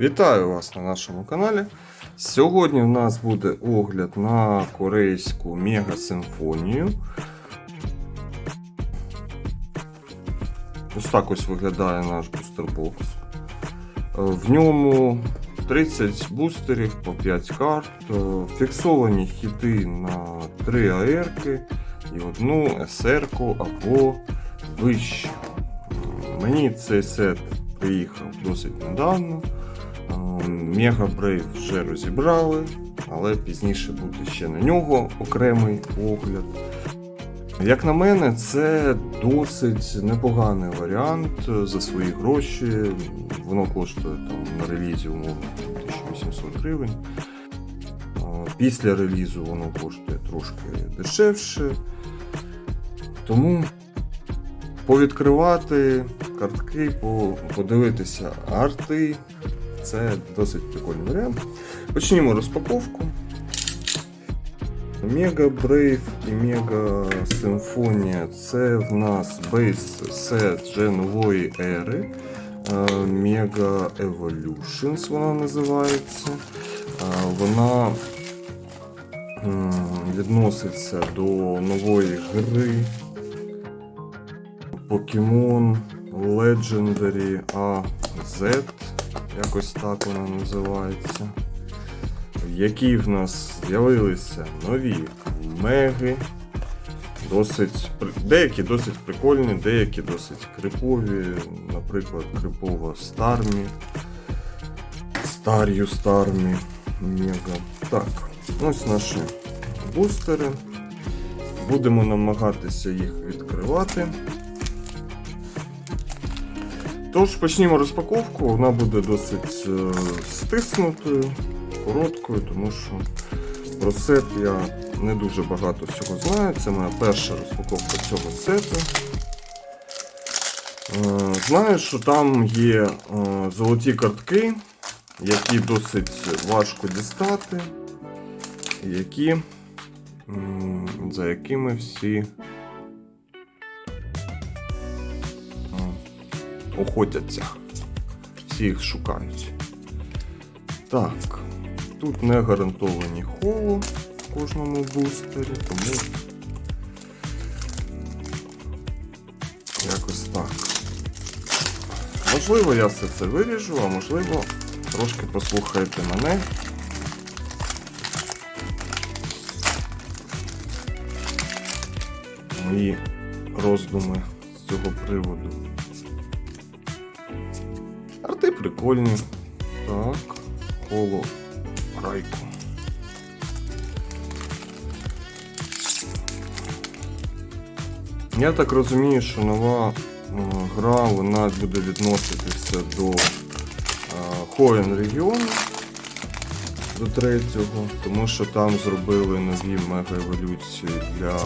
Вітаю вас на нашому каналі. Сьогодні в нас буде огляд на корейську мега-симфонію. Ось так ось виглядає наш бустербокс. Е, В ньому 30 бустерів по 5 карт, е, фіксовані хіти на 3 АРки і одну СРку або вище. Мені цей сет приїхав досить недавно. Мега Брейв вже розібрали, але пізніше буде ще на нього окремий огляд. Як на мене, це досить непоганий варіант за свої гроші. Воно коштує там на релізі умовно 1800 гривень. Після релізу воно коштує трошки дешевше. Тому повідкривати картки, подивитися арти. Це досить прикольний варіант. Почнімо розпаковку. Мега Брейв і Мега Симфонія це в нас бейс сет вже нової ери. Мега Evolutions вона називається. Е, Вона відноситься до нової гри Pokemon Legendary AZ, якось так вона називається. В якій в нас з'явилися нові меги. Досить, деякі досить прикольні, деякі досить крипові. Наприклад, крипова Стармі. Стар'ю Стармі. Мега. Так, ось наші бустери. Будемо намагатися їх відкривати. Тож почнімо розпаковку. Вона буде досить е, стиснутою, короткою, тому що про сет я не дуже багато всього знаю. Це моя перша розпаковка цього сету. Е, Знаю, що там є е, золоті картки, які досить важко дістати, які, за якими всі охотяться. Всі їх шукають. Так, тут не гарантовані холо в кожному бустері, тому якось так. Можливо, я все це виріжу, а можливо, трошки послухайте мене. Мої роздуми з цього приводу. Прикольні. Так, холо райку. Я так розумію, що нова е, гра вона буде відноситися до Хоен регіону до третього, тому що там зробили нові мега-еволюції для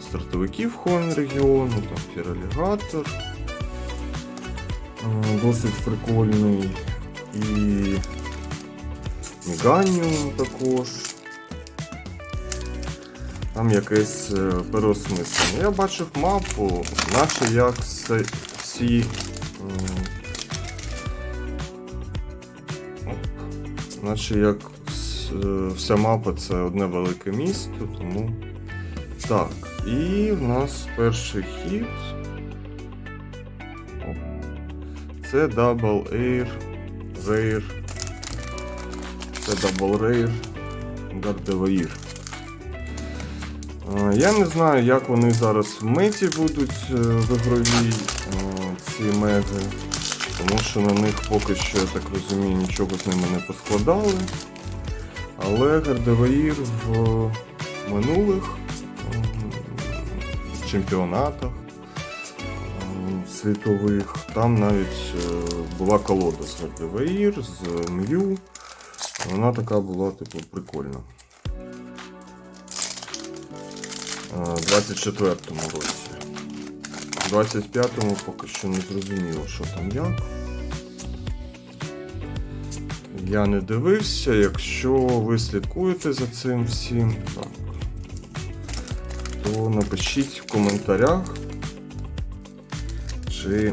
стартовиків Хоен регіону, там Фіралігатор. Е, Досить прикольний. І Міганіум також. Там якесь е, переосмислення. Я бачив мапу, наче як всі. Наче як е, вся мапа це одне велике місто, тому. Так, і в нас перший хід. Це Double Air Rare. Це Double Rare Gardevoir. Е, Я не знаю, як вони зараз в меті будуть е, в ігровій е, ці меги, тому що на них поки що, я так розумію, нічого з ними не поскладали. Але Гардеваїр в минулих чемпіонатах світових, там навіть е, була колода з Гардеваїр, з М'ю. Вона така була, типу, прикольна. Е, 24-му році. В 25-му поки що не зрозуміло, що там як. Я не дивився, якщо ви слідкуєте за цим всім, так, то напишіть в коментарях, чи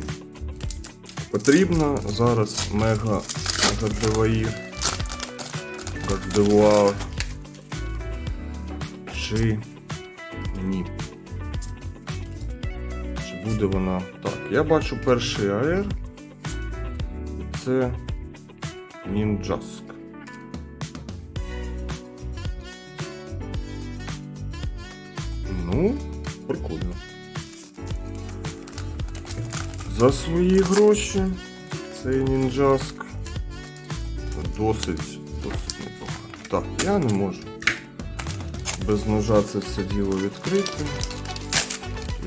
Потрібно зараз мега Гардеваїр. Гардевуар. Чи ні. Чи буде вона так? Я бачу перший АР. Це Нінджаск. Ну, прикольно. За свої гроші цей нінджаск досить, досить непогано. Так, я не можу без ножа це все діло відкрити.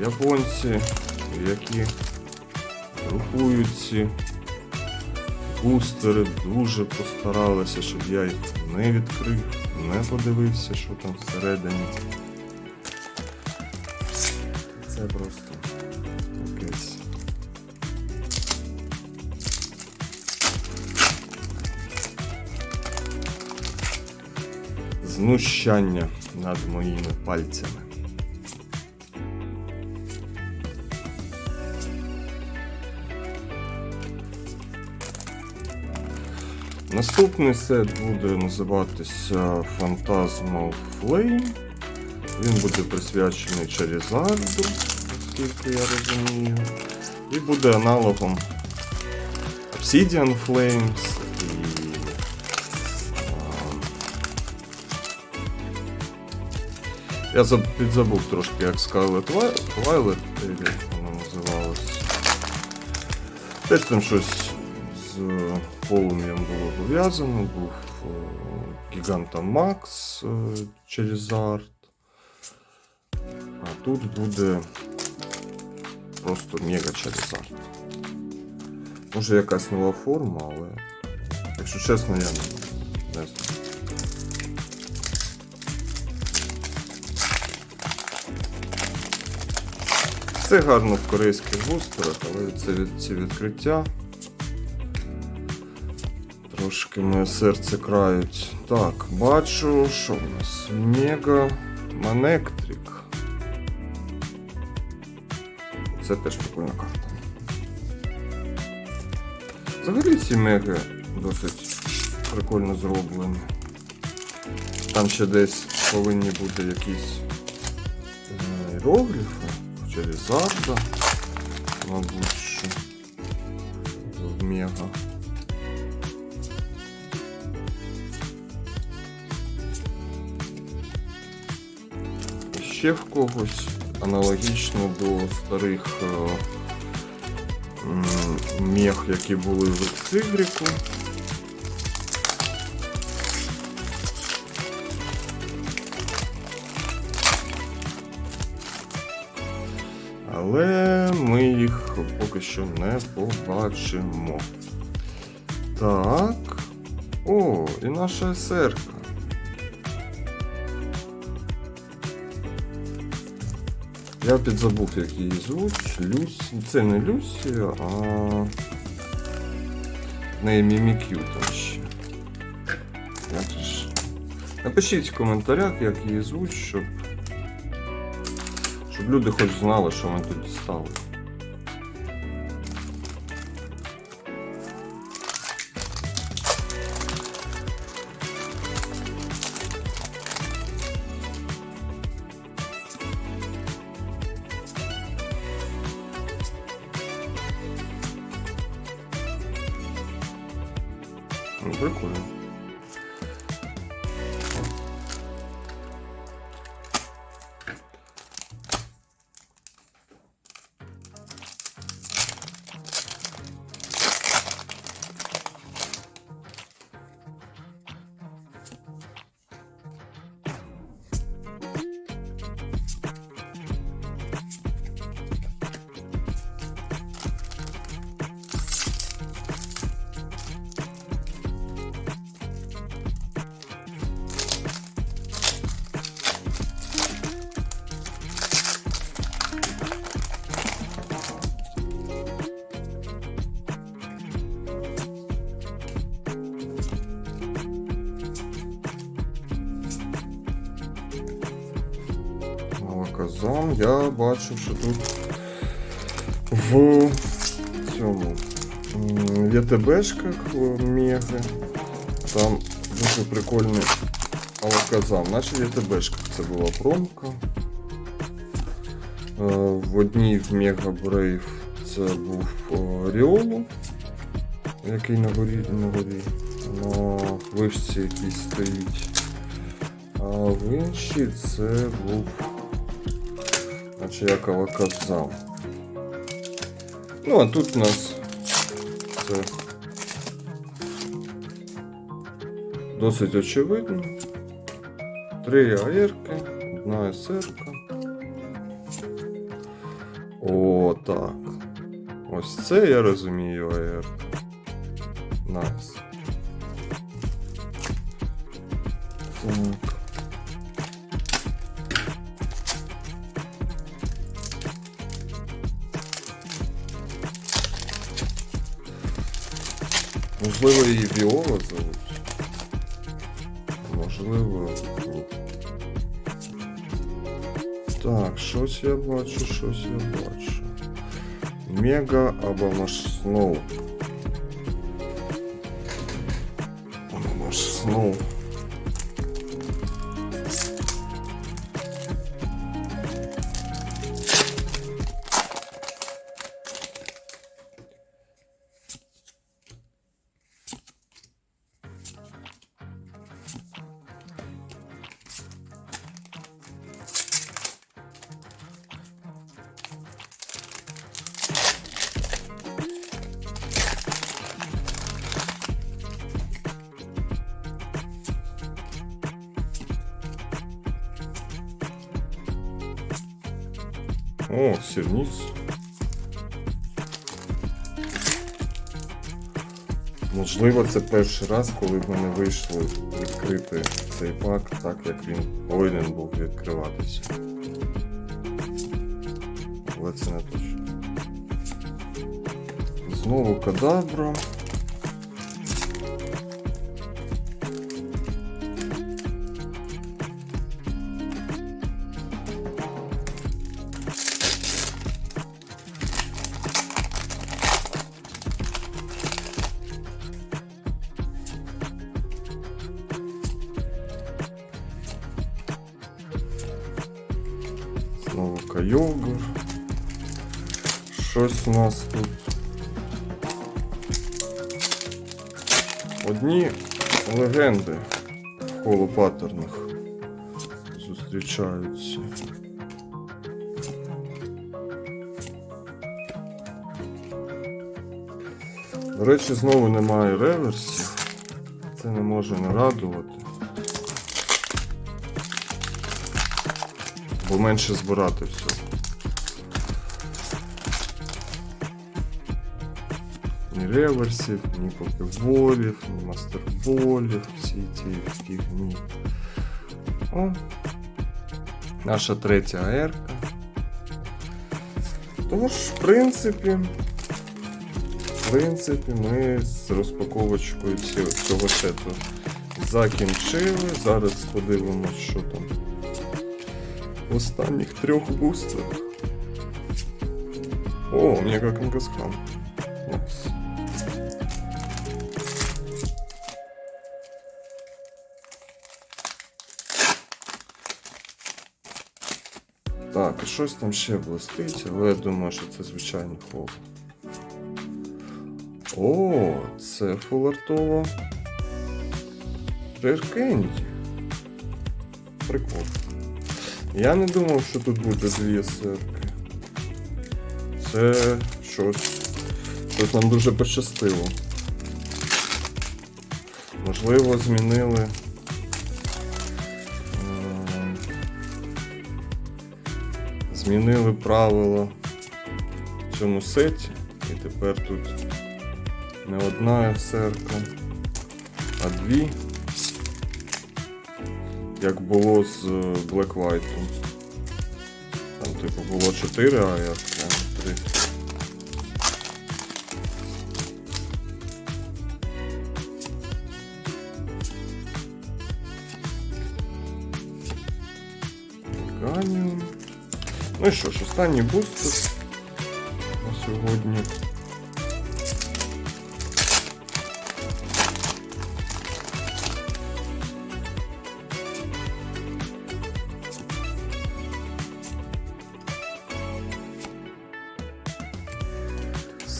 Японці, які друкують ці бустери, дуже постаралися, щоб я їх не відкрив, не подивився, що там всередині. Це просто Знущання над моїми пальцями. Наступний сет буде називатися Phantasmal Flame. Він буде присвячений Charizardu, наскільки я розумію. І буде аналогом Obsidian Flames Я заб- підзабув трошки, як Scarlet Violet, як воно називалось. Теж там щось з полум'ям було пов'язано, був е, Гіганта Макс е, Charizard. А тут буде просто мега Charizard. Може якась нова форма, але якщо чесно, я не знаю. Це гарно в корейських бустерах, але це ці відкриття. Трошки моє серце крають. Так, бачу, що в нас? Мега Манектрик. Це теж прикольна карта. Взагалі ці меги досить прикольно зроблені. Там ще десь повинні бути якісь е, іерогліфи через Зарда, мабуть, що в мега. Ще в когось аналогічно до старих е, мех, які були в Ексигріку. Але ми їх поки що не побачимо. Так. О, і наша СРК. Я підзабув, як її звуть. Люсі. Це не Люсі, а. В неї Мімікю там ще. Як ж? Напишіть в коментарях, як її звуть, щоб. Щоб люди хоч знали, що ми тут стали. Ну, прикольно. Я бачив, що тут в цьому ЄТБшках Меги. Там дуже прикольний алаказам. Наче в ЄТБшках це була промка. Е, В одній в Мега Brave це був Ріолу, який на горі, на горі, на вишці якийсь стоїть. А в іншій це був наче як алаказам. Ну, а тут у нас це досить очевидно. Три АРки, одна СРка. О, так. Ось це я розумію АР. Можливо, її Віола зовуть. Можливо, ні. Так, щось я бачу, щось я бачу. Мега або Маш Сноу. Або Маш Сноу. О, сірніс. Можливо, це перший раз, коли в мене вийшло відкрити цей пак так, як він повинен був відкриватися. Але це не точно. Знову кадабра. Знову Кайогер. Щось у нас тут. Одні легенди в холопатернах зустрічаються. До речі, знову немає реверсів. Це не може не радувати. Бо менше збирати все. Ні реверсів, ні покеболів, ні мастерболів, всі ці фігні. О, наша третя АРка. Тож, в принципі, в принципі, ми з розпаковочкою цього, сету закінчили. Зараз подивимось, що там останніх трьох бустерах. О, мега Кангаскан. Найс. Так, і щось там ще блистить, але я думаю, що це звичайний хол. О, це фулартово. Реркенді. Прикол. Я не думав, що тут буде дві серки. Це щось. Щось нам дуже пощастило. Можливо, змінили. ем, Змінили правила в цьому сеті. І тепер тут не одна серка, а дві. Як було з е, Black White. Там, типу, було 4, а я прям 3. Ганіум. Ну і що ж, останній бустер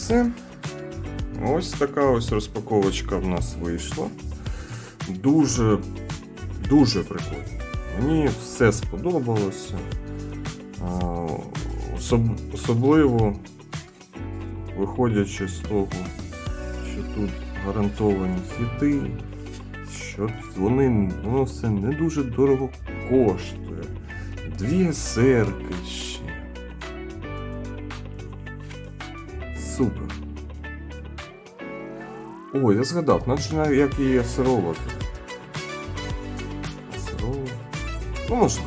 все. Ось така ось розпаковочка в нас вийшла. Дуже, дуже прикольно. Мені все сподобалося. Особ- особливо виходячи з того, що тут гарантовані хіти, що вони воно все не дуже дорого коштує. Дві серки О, я згадав, наче навіть як і сирова. Сирова. Ну, можна.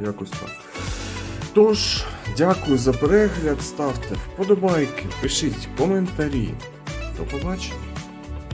Якось так. Тож, дякую за перегляд, ставте вподобайки, пишіть коментарі. До побачення.